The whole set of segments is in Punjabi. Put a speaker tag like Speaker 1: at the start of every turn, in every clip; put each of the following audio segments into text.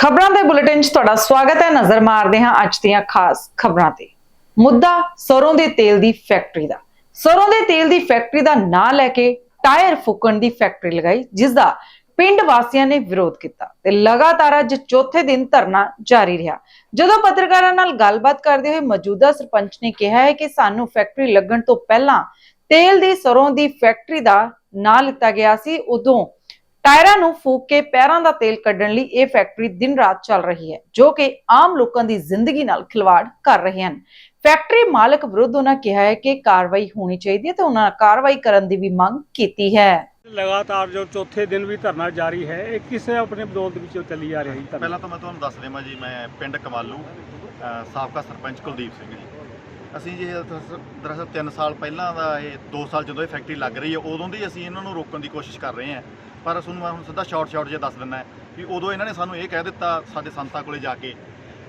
Speaker 1: ਖਬਰਾਂ ਦੇ ਬੁਲੇਟਿਨ 'ਚ ਤੁਹਾਡਾ ਸਵਾਗਤ ਹੈ। ਨਜ਼ਰ ਮਾਰਦੇ ਹਾਂ ਅੱਜ ਦੀਆਂ ਖਾਸ ਖਬਰਾਂ ਤੇ। ਮੁੱਦਾ ਸਰੋਂ ਦੇ ਤੇਲ ਦੀ ਫੈਕਟਰੀ ਦਾ। ਸਰੋਂ ਦੇ ਤੇਲ ਦੀ ਫੈਕਟਰੀ ਦਾ ਨਾਂ ਲੈ ਕੇ ਟਾਇਰ ਫੂਕਣ ਦੀ ਫੈਕਟਰੀ ਲਗਾਈ, ਜਿਸ ਦਾ ਪਿੰਡ ਵਾਸੀਆਂ ਨੇ ਵਿਰੋਧ ਕੀਤਾ ਤੇ ਲਗਾਤਾਰ ਅੱਜ ਚੌਥੇ ਦਿਨ ਧਰਨਾ ਜਾਰੀ ਰਿਹਾ। ਜਦੋਂ ਪੱਤਰਕਾਰਾਂ ਨਾਲ ਗੱਲਬਾਤ ਕਰਦੇ ਹੋਏ ਮੌਜੂਦਾ ਸਰਪੰਚ ਨੇ ਕਿਹਾ ਹੈ ਕਿ ਸਾਨੂੰ ਫੈਕਟਰੀ ਲੱਗਣ ਤੋਂ ਪਹਿਲਾਂ ਤੇਲ ਦੀ ਸਰੋਂ ਦੀ ਫੈਕਟਰੀ ਦਾ ਨਾਂ ਲਿੱਤਾ ਗਿਆ ਸੀ। ਉਦੋਂ ਟਾਇਰਾਂ ਨੂੰ ਫੂਕ ਕੇ ਪੈਰਾਂ ਦਾ ਤੇਲ ਕੱਢਣ ਲਈ ਇਹ ਫੈਕਟਰੀ ਦਿਨ ਰਾਤ ਚੱਲ ਰਹੀ ਹੈ ਜੋ ਕਿ ਆਮ ਲੋਕਾਂ ਦੀ ਜ਼ਿੰਦਗੀ ਨਾਲ ਖਿਲਵਾੜ ਕਰ ਰਹੇ ਹਨ। ਫੈਕਟਰੀ ਮਾਲਕ ਵਿਰੁੱਧ ਉਹਨਾਂ ਕਿਹਾ ਹੈ ਕਿ ਕਾਰਵਾਈ ਹੋਣੀ ਚਾਹੀਦੀ ਹੈ ਤੇ ਉਹਨਾਂ ਕਾਰਵਾਈ ਕਰਨ ਦੀ ਵੀ ਮੰਗ ਕੀਤੀ ਹੈ।
Speaker 2: ਲਗਾਤਾਰ ਜੋ ਚੌਥੇ ਦਿਨ ਵੀ ਧਰਨਾ ਜਾਰੀ ਹੈ ਇਹ ਕਿਸੇ ਆਪਣੇ ਵਿਰੋਧ ਵਿੱਚ ਚੱਲੀ ਆ ਰਹੀ
Speaker 3: ਪਹਿਲਾਂ ਤਾਂ ਮੈਂ ਤੁਹਾਨੂੰ ਦੱਸ ਦੇਵਾਂ ਜੀ ਮੈਂ ਪਿੰਡ ਕਮਾਲੂ ਸਾਬਕਾ ਸਰਪੰਚ ਕੁਲਦੀਪ ਸਿੰਘ ਜੀ। ਅਸੀਂ ਜੀ ਦਰਅਸਲ 3 ਸਾਲ ਪਹਿਲਾਂ ਦਾ ਇਹ 2 ਸਾਲ ਜਦੋਂ ਇਹ ਫੈਕਟਰੀ ਲੱਗ ਰਹੀ ਹੈ ਉਦੋਂ ਦੀ ਅਸੀਂ ਇਹਨਾਂ ਨੂੰ ਰੋਕਣ ਦੀ ਕੋਸ਼ਿਸ਼ ਕਰ ਰਹੇ ਹਾਂ। ਪਰ ਤੁਹਾਨੂੰ ਮੈਂ ਹੁਣ ਸਿੱਧਾ ਸ਼ਾਰਟ ਸ਼ਾਰਟ ਜੇ ਦੱਸ ਦਿੰਦਾ ਵੀ ਉਦੋਂ ਇਹਨਾਂ ਨੇ ਸਾਨੂੰ ਇਹ ਕਹਿ ਦਿੱਤਾ ਸਾਡੇ ਸੰਤਾਂ ਕੋਲੇ ਜਾ ਕੇ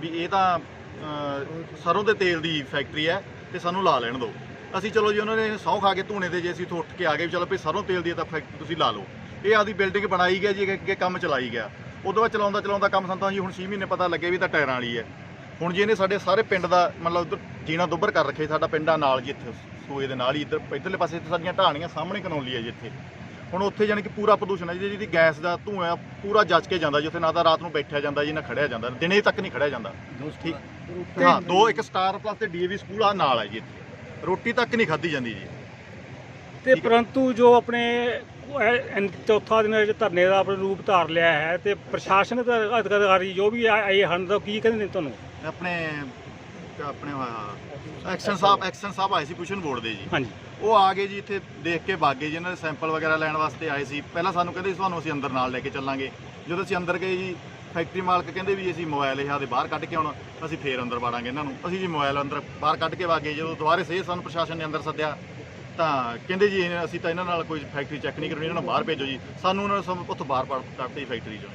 Speaker 3: ਵੀ ਇਹ ਤਾਂ ਅ, ਸਰੋਂ ਦੇ ਤੇਲ ਦੀ ਫੈਕਟਰੀ ਹੈ ਤੇ ਸਾਨੂੰ ਲਾ ਲੈਣ ਦਿਓ ਅਸੀਂ ਚਲੋ ਜੀ ਉਹਨਾਂ ਨੇ ਸਹੁੰ ਖਾ ਕੇ ਧੂਣੇ ਦੇ ਜੇ ਅਸੀਂ ਇੱਥੋਂ ਉੱਠ ਕੇ ਆ ਗਏ ਵੀ ਚਲੋ ਭਈ ਸਰੋਂ ਤੇਲ ਦੀ ਤਾਂ ਫੈਕਟਰੀ ਤੁਸੀਂ ਲਾ ਲਓ। ਇਹ ਆਦੀ ਬਿਲਡਿੰਗ ਬਣਾਈ ਗਿਆ ਜੀ ਅੱਗੇ- ਕੰਮ ਚਲਾਈ ਗਿਆ। ਉਦੋਂ ਬਾਅਦ ਚਲਾਉਂਦਾ ਚਲਾਉਂਦਾ ਕੰਮ ਸੰਤਾਂ ਜੀ ਹੁਣ 6 ਮਹੀਨੇ ਪਤਾ ਲੱਗੇ ਵੀ ਤਾਂ ਟਾਇਰਾਂ ਵਾਲੀ ਹੈ। ਹੁਣ ਜੀ ਇਹਨੇ ਸਾਡੇ ਸਾਰੇ ਪਿੰਡ ਦਾ ਮਤਲਬ ਉੱਧਰ ਜੀਣਾ ਦੁੱਬਰ ਕਰ ਰੱਖੇ ਸਾਡਾ ਪਿੰਡਾਂ ਨਾਲ ਜੀ ਇੱਥੇ ਸੂਏ ਦੇ ਨਾਲ ਹੀ ਇੱਧਰ ਇੱਧਰਲੇ ਪਾਸੇ ਸਾਡੀਆਂ ਢਾਣੀਆਂ ਸਾਹਮਣੇ ਕਨੌਲੀ ਹੈ ਜੀ ਇੱਥੇ। ਹੁਣ ਉੱਥੇ ਜਾਣੀ ਕਿ ਪੂਰਾ ਪ੍ਰਦੂਸ਼ਣ ਹੈ ਜਿਹਦੀ ਗੈਸ ਦਾ ਧੂਆਂ ਪੂਰਾ ਜੱਜ ਕੇ ਜਾਂਦਾ ਜੀ ਉੱਥੇ ਨਾ ਤਾਂ ਰਾਤ ਨੂੰ ਬੈਠਿਆ ਜਾਂਦਾ ਜੀ ਨਾ ਖੜਿਆ ਜਾਂਦਾ ਦਿਨੇ ਤੱਕ ਨਹੀਂ ਖੜਿਆ ਜਾਂਦਾ। ਠੀਕ? ਹਾਂ ਦੋ ਇੱਕ ਸਟਾਰ ਪਲੱਸ ਤੇ ਡੀਏਵੀ ਸਕੂਲ ਆ ਨਾਲ ਹੈ ਜੀ ਇੱਥੇ। ਰੋਟੀ ਤੱਕ ਨਹੀਂ ਖਾਧੀ ਜਾਂਦੀ ਜੀ।
Speaker 2: ਤੇ ਪਰੰਤੂ ਜੋ ਆਪਣੇ ਚੌਥਾ ਦਿਨ ਵਿੱਚ ਧਰਨੇ ਦਾ ਆਪਣਾ ਰੂਪ ਧਾਰ ਲਿਆ ਹੈ ਤੇ ਪ੍ਰਸ਼ਾਸਨਿਕ ਅਧਿਕਾਰੀ ਜੋ ਵੀ ਆ- ਆਏ ਹਨ ਤਾਂ ਕੀ ਕਹਿੰਦੇ ਨੇ ਤੁਹਾਨੂੰ?
Speaker 3: ਆਪਣੇ ਆਪਣੇ ਐਕਸ਼ਨ ਸਾਹਿਬ ਐਕਸ਼ਨ ਸਾਹਿਬ ਆਏ ਸੀ ਪੁਸ਼ਨ ਬੋਰਡ ਦੇ ਜੀ।
Speaker 2: ਹਾਂਜੀ।
Speaker 3: ਉਹ ਆ ਗਏ ਜੀ ਇੱਥੇ ਦੇਖ ਕੇ ਭਾਗੇ ਜੀ ਇਹਨਾਂ ਦੇ ਸੈਂਪਲ ਵਗੈਰਾ ਲੈਣ ਵਾਸਤੇ ਆਏ ਸੀ। ਪਹਿਲਾਂ ਸਾਨੂੰ ਕਹਿੰਦੇ ਸੀ ਤੁਹਾਨੂੰ ਅਸੀਂ ਅੰਦਰ ਨਾਲ ਲੈ ਕੇ ਚੱਲਾਂਗੇ। ਜਦੋਂ ਅਸੀਂ ਅੰਦਰ ਗਏ ਜੀ ਫੈਕਟਰੀ ਮਾਲਕ ਕਹਿੰਦੇ ਵੀ ਅਸੀਂ ਮੋਬਾਈਲ ਇਹ ਆਦੇ ਬਾਹਰ ਕੱਢ ਕੇ ਆਉਣ ਅਸੀਂ ਫੇਰ ਅੰਦਰ ਵਾੜਾਂਗੇ ਇਹਨਾਂ ਨੂੰ। ਅਸੀਂ ਜੀ ਮੋਬਾਈਲ ਅੰਦਰ ਬਾਹਰ ਕੱਢ ਕੇ ਵਾਗੇ ਜਦੋਂ ਦੁਬਾਰੇ ਸੇ ਸਾਨੂੰ ਪ੍ਰਸ਼ਾਸਨ ਨੇ ਅੰਦਰ ਸੱਦਿਆ ਤਾਂ ਕਹਿੰਦੇ ਜੀ ਅਸੀਂ ਤਾਂ ਇਹਨਾਂ ਨਾਲ ਕੋਈ ਫੈਕਟਰੀ ਚੈੱਕ ਨਹੀਂ ਕਰਨੀ ਇਹਨਾਂ ਨੂੰ ਬਾਹਰ ਭੇਜੋ ਜੀ। ਸਾਨੂੰ ਉਹਨਾਂ ਨੇ ਉੱਥੋਂ ਬਾਹਰ ਪੜ- ਕੱਢਤੀ ਫੈਕਟਰੀ ਚੋਂ।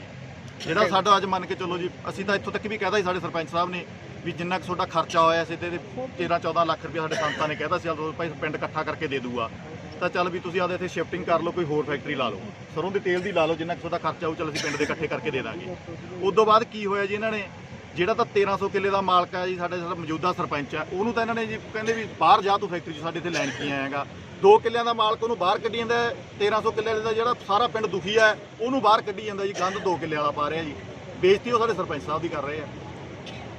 Speaker 3: ਜਿਹੜਾ ਸਾਡਾ ਅੱਜ ਮੰਨ ਕੇ ਚੱਲੋ ਜੀ ਅਸੀਂ ਤਾਂ ਇੱਥੋਂ ਤੱਕ ਵੀ ਕਹਿਦਾ ਸੀ ਸਾਡੇ ਸਰਪੰਚ ਸਾਹਿਬ ਨੇ ਵੀ ਜਿੰਨਾ ਕੁ ਤੁਹਾਡਾ ਖਰਚਾ ਹੋਇਆ ਸੀ ਤੇ 13 14 ਲੱਖ ਰੁਪਏ ਸਾਡੇ ਸੰਤਾਂ ਨੇ ਕਹਿਦਾ ਸੀ, ਚਲੋ ਭਾਈ ਪਿੰਡ ਇਕੱਠਾ ਕਰਕੇ ਦੇ ਦੂਗਾ। ਤਾਂ ਚੱਲ ਵੀ ਤੁਸੀਂ ਆਦੇ ਇੱਥੇ ਸ਼ਿਫਟਿੰਗ ਕਰ ਲਓ, ਕੋਈ ਹੋਰ ਫੈਕਟਰੀ ਲਾ ਲਓ। ਸਰੋਂ ਦੇ ਤੇਲ ਦੀ ਲਾ ਲਓ, ਜਿੰਨਾ ਕੁ ਤੁਹਾਡਾ ਖਰਚਾ ਉਹ ਚੱਲ ਅਸੀਂ ਪਿੰਡ ਦੇ ਇਕੱਠੇ ਕਰਕੇ ਦੇ ਦਾਂਗੇ। ਉਸ ਤੋਂ ਬਾਅਦ ਕੀ ਹੋਇਆ ਜੀ ਇਹਨਾਂ ਨੇ? ਜਿਹੜਾ ਤਾਂ 1300 ਕਿੱਲੇ ਦਾ ਮਾਲਕ ਹੈ ਜੀ, ਸਾਡੇ ਜਿਹੜਾ ਮੌਜੂਦਾ ਸਰਪੰਚ ਹੈ ਉਹਨੂੰ ਤਾਂ ਇਹਨਾਂ ਨੇ ਜੀ ਕਹਿੰਦੇ ਵੀ ਬਾਹਰ ਜਾ ਤੂੰ ਫੈਕਟਰੀ 'ਚ, ਸਾਡੇ ਇੱਥੇ ਲੈਣ ਕੀ ਆਏਗਾ? ਦੋ ਕਿੱਲਿਆਂ ਦਾ ਮਾਲਕ ਉਹਨੂੰ ਬਾਹਰ ਕੱਢੀ ਜਾਂਦਾ ਹੈ। 1300 ਕਿੱਲੇ ਦਾ ਜਿਹੜਾ ਸਾਰਾ ਪਿੰਡ ਦੁਖੀ ਹੈ ਉਹਨੂੰ ਬਾਹਰ ਕੱਢੀ ਜਾਂਦਾ ਜੀ, ਗੰਦ ਦੋ ਕਿੱਲੇ ਵਾਲਾ ਪਾ ਰਿਹਾ ਜੀ। ਬੇਇੱਜ਼ਤੀ ਉਹ ਸਾਡੇ ਸਰਪੰਚ ਸਾਹਿਬ ਦੀ ਕਰ ਰਹੇ ਆ।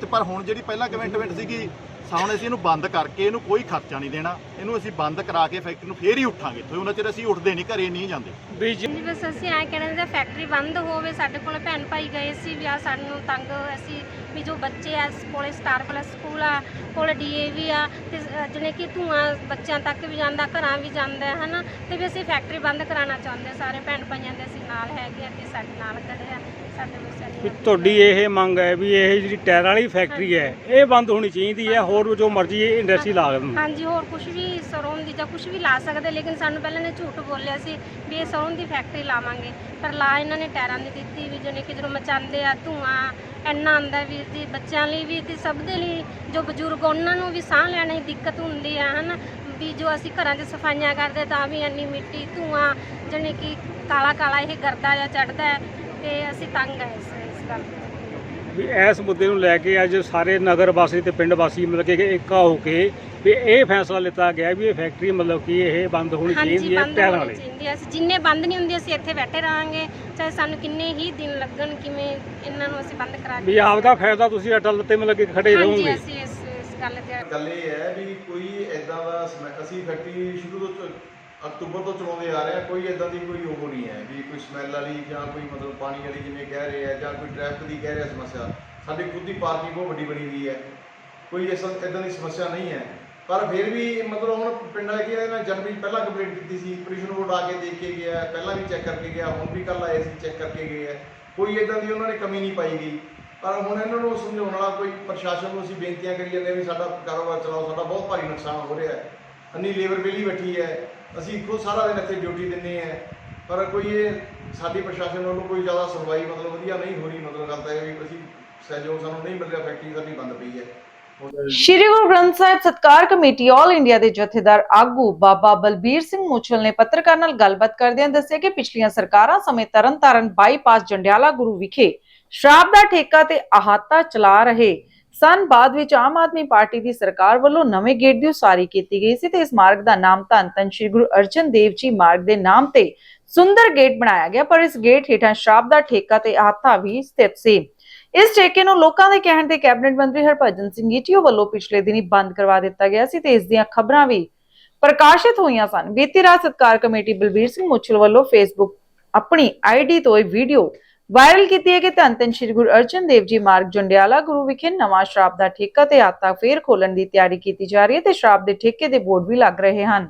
Speaker 3: ਤੇ ਪਰ ਹੁਣ ਜਿਹੜੀ ਪਹਿਲਾਂ ਕਮਿਟਮੈਂਟ ਸੀਗੀ ਸਾਹਮਣੇ ਅਸੀਂ ਇਹਨੂੰ ਬੰਦ ਕਰਕੇ ਇਹਨੂੰ ਕੋਈ ਖਰਚਾ ਨਹੀਂ ਦੇਣਾ। ਇਹਨੂੰ ਅਸੀਂ ਬੰਦ ਕਰਾ ਕੇ ਫੈਕਟਰੀ ਨੂੰ ਫੇਰ ਹੀ ਉੱਠਾਂਗੇ। ਇੱਥੋਂ ਉਹਨਾਂ ਚਿਰ ਅਸੀਂ ਉੱਠਦੇ ਨਹੀਂ ਘਰੇ ਨਹੀਂ ਜਾਂਦੇ।
Speaker 2: ਵੀ ਜੀ
Speaker 4: ਜੀ ਬਸ ਅਸੀਂ ਐਂ ਕਹਿਣਾ ਚਾਹੁੰਦੇ ਫੈਕਟਰੀ ਬੰਦ ਹੋਵੇ ਸਾਡੇ ਕੋਲ ਭੈਣ ਭਾਈ ਗਏ ਸੀ ਵੀ ਆ ਸਾਨੂੰ ਤੰਗ ਅਸੀਂ ਵੀ ਜੋ ਬੱਚੇ ਆ ਕੋਲੇ ਸਟਾਰ ਪਲੱਸ ਸਕੂਲ ਆ ਕੋਲੇ ਡੀਏਵੀ ਆ ਤੇ ਜਿਹਨੇ ਕਿ ਧੂਆਂ ਬੱਚਿਆਂ ਤੱਕ ਵੀ ਜਾਂਦਾ ਘਰਾਂ ਵੀ ਜਾਂਦਾ ਹੈ ਹਨਾ? ਤੇ ਵੀ ਅਸੀਂ ਫੈਕਟਰੀ ਬੰਦ ਕਰਾਉਣਾ ਚਾਹੁੰਦੇ ਸਾਰੇ ਭੈਣ ਭਾਈਆਂ ਦੇ ਅਸੀਂ ਨਾਲ ਹੈਗੇ ਆ ਤੇ ਸਾਡੇ ਨਾਲ ਖੜੇ ਆ। ਸਾਡੇ ਬੱਚਿਆਂ
Speaker 2: ਵੀ
Speaker 4: ਦੀ
Speaker 2: ਤੁਹਾਡੀ ਇਹ ਮੰਗ ਹੈ ਵੀ ਇਹ ਜਿਹੜੀ ਟਾਇਰਾਂ ਵਾਲੀ ਫੈਕਟਰੀ ਹੈ, ਇਹ ਬੰਦ ਹੋਣੀ ਚਾਹੀਦੀ ਹੈ, ਹੋਰ ਜੋ ਮਰਜ਼ੀ ਇੰਡਸਟਰੀ ਲਾ ਦੇਣ।
Speaker 4: ਹਾਂਜੀ, ਹੋਰ ਕੁਝ ਵੀ ਸਰੋਂ ਦੀ ਜਾਂ ਕੁਝ ਵੀ ਲਾ ਸਕਦੇ, ਲੇਕਿਨ ਸਾਨੂੰ ਪਹਿਲਾਂ ਨੇ ਝੂਠ ਬੋਲਿਆ ਸੀ ਵੀ ਇਹ ਸਰੋਂ ਦੀ ਫੈਕਟਰੀ ਲਾਵਾਂਗੇ। ਪਰ ਲਾ ਇਹਨਾਂ ਨੇ ਟਾਇਰਾਂ ਦੀ ਦਿੱਤੀ ਵੀ ਜਿਹਨੇ ਕਿ ਜਦੋਂ ਮਚਾਉਂਦੇ ਆ, ਧੂਆਂ ਇੰਨਾ ਆਉਂਦਾ ਵੀਰ ਜੀ ਬੱਚਿਆਂ ਲਈ ਵੀ ਤੇ ਸਭ ਦੇ ਲਈ, ਜੋ ਬਜ਼ੁਰਗ ਉਹਨਾਂ ਨੂੰ ਵੀ ਸਾਹ ਲੈਣ ਦੀ ਦਿੱਕਤ ਹੁੰਦੀ ਆ, ਹਨ? ਵੀ ਜੋ ਅਸੀਂ ਘਰਾਂ 'ਚ ਸਫਾਈਆਂ ਕਰਦੇ ਤਾਂ ਵੀ ਇੰਨੀ ਮਿੱਟੀ, ਧੂਆਂ, ਜਾਣੀ ਕਿ ਕਾਲਾ ਕਾਲਾ ਇਹ ਗਰਦਾ ਜਾਂ ਚੜਦਾ ਹੈ। ਤੇ ਅਸੀਂ ਤੰਗ ਆ ਇਸ ਇਸ ਗੱਲ ਤੋਂ
Speaker 2: ਵੀ ਇਸ ਮੁੱਦੇ ਨੂੰ ਲੈ ਕੇ ਅੱਜ ਸਾਰੇ ਨਗਰ ਵਾਸੀ ਤੇ ਪਿੰਡ ਵਾਸੀ ਮਤਲਬ ਕਿ ਇੱਕਾ ਹੋ ਕੇ ਵੀ ਇਹ ਫੈਸਲਾ ਲਿੱਤਾ ਗਿਆ ਵੀ ਇਹ ਫੈਕਟਰੀ ਮਤਲਬ ਕਿ ਇਹ ਬੰਦ ਹੋਣੀ ਚਾਹੀਦੀ ਹੈ
Speaker 4: ਹੋਣੀ
Speaker 2: ਵਾਲੀ।
Speaker 4: ਚਾਹੀਦੀ ਹੈ। ਅਸੀਂ ਜਿੰਨੇ ਬੰਦ ਨਹੀਂ ਹੁੰਦੀ ਅਸੀਂ ਇੱਥੇ ਬੈਠੇ ਰਹਾਂਗੇ। ਚਾਹੇ ਸਾਨੂੰ ਕਿੰਨੇ ਹੀ ਦਿਨ ਲੱਗਣ ਕਿਵੇਂ ਇਹਨਾਂ ਨੂੰ ਅਸੀਂ ਬੰਦ ਕਰਾ
Speaker 2: ਵੀ
Speaker 4: ਕੇ
Speaker 2: ਆਪਦਾ ਫਾਇਦਾ ਤੁਸੀਂ ਅਟਲ ਤੇ ਮਤਲਬ ਕਿ ਖੜੇ
Speaker 4: ਹਾਂਜੀ
Speaker 2: ਰਹੋਗੇ।
Speaker 4: ਅਸੀਂ ਇਸ ਇਸ ਗੱਲ ਤੇ
Speaker 5: ਗੱਲ ਇਹ ਹੈ ਵੀ ਕੋਈ ਐਦਾਂ ਦਾ ਸਮੈ- ਅਸੀਂ ਫੈਕਟਰੀ ਸ਼ੁਰੂ ਤੋਂ ਅਕਤੂਬਰ ਤੋਂ ਚਲਾਉਂਦੇ ਆ ਰਹੇ ਹਾਂ ਕੋਈ ਐਦਾਂ ਦੀ ਕੋਈ ਉਹ ਨਹੀਂ ਹੈ ਵੀ ਕੋਈ ਸਮੈਲ ਵਾਲੀ ਜਾਂ ਕੋਈ ਮਤਲਬ ਪਾਣੀ ਵਾਲੀ ਜਿਵੇਂ ਕਹਿ ਰਹੇ ਆ ਜਾਂ ਕੋਈ ਟ੍ਰੈਫਿਕ ਦੀ ਕਹਿ ਰਿਹਾ ਸਮੱਸਿਆ। ਸਾਡੀ ਖੁਦ ਦੀ ਪਾਰਕਿੰਗ ਬਹੁਤ ਵੱਡੀ ਬਣੀ ਹੋਈ ਹੈ। ਕੋਈ ਇਸ ਐਦਾਂ ਦੀ ਸਮੱਸਿਆ ਨਹੀਂ ਹੈ। ਪਰ ਫਿਰ ਵੀ ਮਤਲਬ ਹੁਣ ਪਿੰਡ ਵਾਲੇ ਕੀ ਇਹਨਾਂ ਜਨਵਰੀ 'ਚ ਪਹਿਲਾਂ ਕੰਪਲੇਂਟ ਕੀਤੀ ਸੀ ਪੋਲੂਸ਼ਨ ਬੋਰਡ ਆ ਕੇ ਦੇਖ ਕੇ ਗਿਆ, ਪਹਿਲਾਂ ਵੀ ਚੈੱਕ ਕਰਕੇ ਗਿਆ, ਹੁਣ ਵੀ ਕੱਲ ਆਏ ਸੀ ਚੈੱਕ ਕਰਕੇ ਗਏ ਹੈ ਕੋਈ ਐਦਾਂ ਦੀ ਉਹਨਾਂ ਨੇ ਕਮੀ ਨਹੀਂ ਪਾਈ ਗਈ। ਪਰ ਹੁਣ ਇਹਨਾਂ ਨੂੰ ਸਮਝਾਉਣ ਵਾਲਾ ਕੋਈ ਪ੍ਰਸ਼ਾਸਨ ਨੂੰ ਅਸੀਂ ਬੇਨਤੀਆਂ ਕਰੀ ਜਾਂਦੇ ਹਾਂ ਵੀ ਸਾਡਾ ਕਾਰੋਬਾਰ ਚਲਾਓ, ਸਾਡਾ ਬਹੁਤ ਭਾਰੀ ਨੁਕਸਾਨ ਹੋ ਰਿਹਾ ਹੈ। ਅੰਨੀ ਲੇਬਰ ਵਿਹਲੀ ਬੈਠੀ ਹੈ। ਅਸੀਂ ਖੁਦ ਸਾਰਾ ਦਿਨ ਇੱਥੇ ਡਿਊਟੀ ਦਿੰਦੇ ਆ ਪਰ ਕੋਈ ਇਹ ਸਾਡੀ ਪ੍ਰਸ਼ਾਸਨ ਵੱਲੋਂ ਕੋਈ ਜ਼ਿਆਦਾ ਸੁਣਵਾਈ ਮਤਲਬ ਵਧੀਆ ਨਹੀਂ ਹੋ ਰਹੀ, ਮਤਲਬ ਗੱਲ ਤਾਂ ਇਹ ਵੀ ਅਸੀਂ ਸਹਿਯੋਗ ਸਾਨੂੰ ਨਹੀਂ ਮਿਲ ਰਿਹਾ ਫੈਕਟਰੀ ਸਾਡੀ ਬੰਦ ਪਈ ਹੈ।
Speaker 1: ਸ਼੍ਰੀ ਗੁਰੂ ਗ੍ਰੰਥ ਸਾਹਿਬ ਸਤਕਾਰ ਕਮੇਟੀ ਆਲ ਇੰਡੀਆ ਦੇ ਜਥੇਦਾਰ ਆਗੂ ਬਾਬਾ ਬਲਬੀਰ ਸਿੰਘ ਮੁਛਲ ਨੇ ਪੱਤਰਕਾਰ ਨਾਲ ਗੱਲਬਾਤ ਕਰਦਿਆਂ ਦੱਸਿਆ ਕਿ ਪਿਛਲੀਆਂ ਸਰਕਾਰਾਂ ਸਮੇਂ ਤਰਨਤਾਰਨ ਬਾਈਪਾਸ ਜੰਡਿਆਲਾ ਗੁਰੂ ਵਿਖੇ ਸ਼ਰਾਬ ਦਾ ਠੇਕਾ ਤੇ ਅਹਾਤਾ ਚਲਾ ਰਹੇ ਸਨ ਬਾਅਦ ਵਿੱਚ ਆਮ ਆਦਮੀ ਪਾਰਟੀ ਦੀ ਸਰਕਾਰ ਵੱਲੋਂ ਨਵੇਂ ਗੇਟ ਦੀ ਉਸਾਰੀ ਕੀਤੀ ਗਈ ਸੀ ਤੇ ਇਸ ਮਾਰਗ ਦਾ ਨਾਮ ਧੰਨ ਧੰਨ ਸ਼੍ਰੀ ਗੁਰੂ ਅਰਜਨ ਦੇਵ ਜੀ ਮਾਰਗ ਦੇ ਨਾਮ ਤੇ ਸੁੰਦਰ ਗੇਟ ਬਣਾਇਆ ਗਿਆ, ਪਰ ਇਸ ਗੇਟ ਹੇਠਾਂ ਸ਼ਰਾਬ ਦਾ ਠੇਕਾ ਤੇ ਅਹਾਤਾ ਵੀ ਸਥਿਤ ਸੀ। ਇਸ ਠੇਕੇ ਨੂੰ ਲੋਕਾਂ ਦੇ ਕਹਿਣ ਤੇ ਕੈਬਨਿਟ ਮੰਤਰੀ ਹਰਭਜਨ ਸਿੰਘ ਈਟੀਓ ਵੱਲੋਂ ਪਿਛਲੇ ਦਿਨੀ ਬੰਦ ਕਰਵਾ ਦਿੱਤਾ ਗਿਆ ਸੀ ਤੇ ਇਸ ਦੀਆਂ ਖਬਰਾਂ ਵੀ ਪ੍ਰਕਾਸ਼ਿਤ ਹੋਈਆਂ ਸਨ। ਬੀਤੀ ਰਾਤ ਸਤਕਾਰ ਕਮੇਟੀ ਬਲਬੀਰ ਸਿੰਘ ਮੁੱਛਲ ਵੱਲੋਂ ਫੇਸਬੁੱਕ ਆਪਣੀ ਆਈਡੀ ਤੋਂ ਇਹ ਵੀਡੀਓ ਵਾਇਰਲ ਕੀਤੀ ਹੈ ਕਿ ਧੰਨ ਧੰਨ ਸ਼੍ਰੀ ਗੁਰੂ ਅਰਜਨ ਦੇਵ ਜੀ ਮਾਰਗ ਜੰਡਿਆਲਾ ਗੁਰੂ ਵਿਖੇ ਨਵਾਂ ਸ਼ਰਾਬ ਦਾ ਠੇਕਾ ਤੇ ਆਤਾ ਫੇਰ ਖੋਲਣ ਦੀ ਤਿਆਰੀ ਕੀਤੀ ਜਾ ਰਹੀ ਹੈ ਤੇ ਸ਼ਰਾਬ ਦੇ ਠੇਕੇ ਦੇ ਬੋਰਡ ਵੀ ਲੱਗ ਰਹੇ ਹਨ।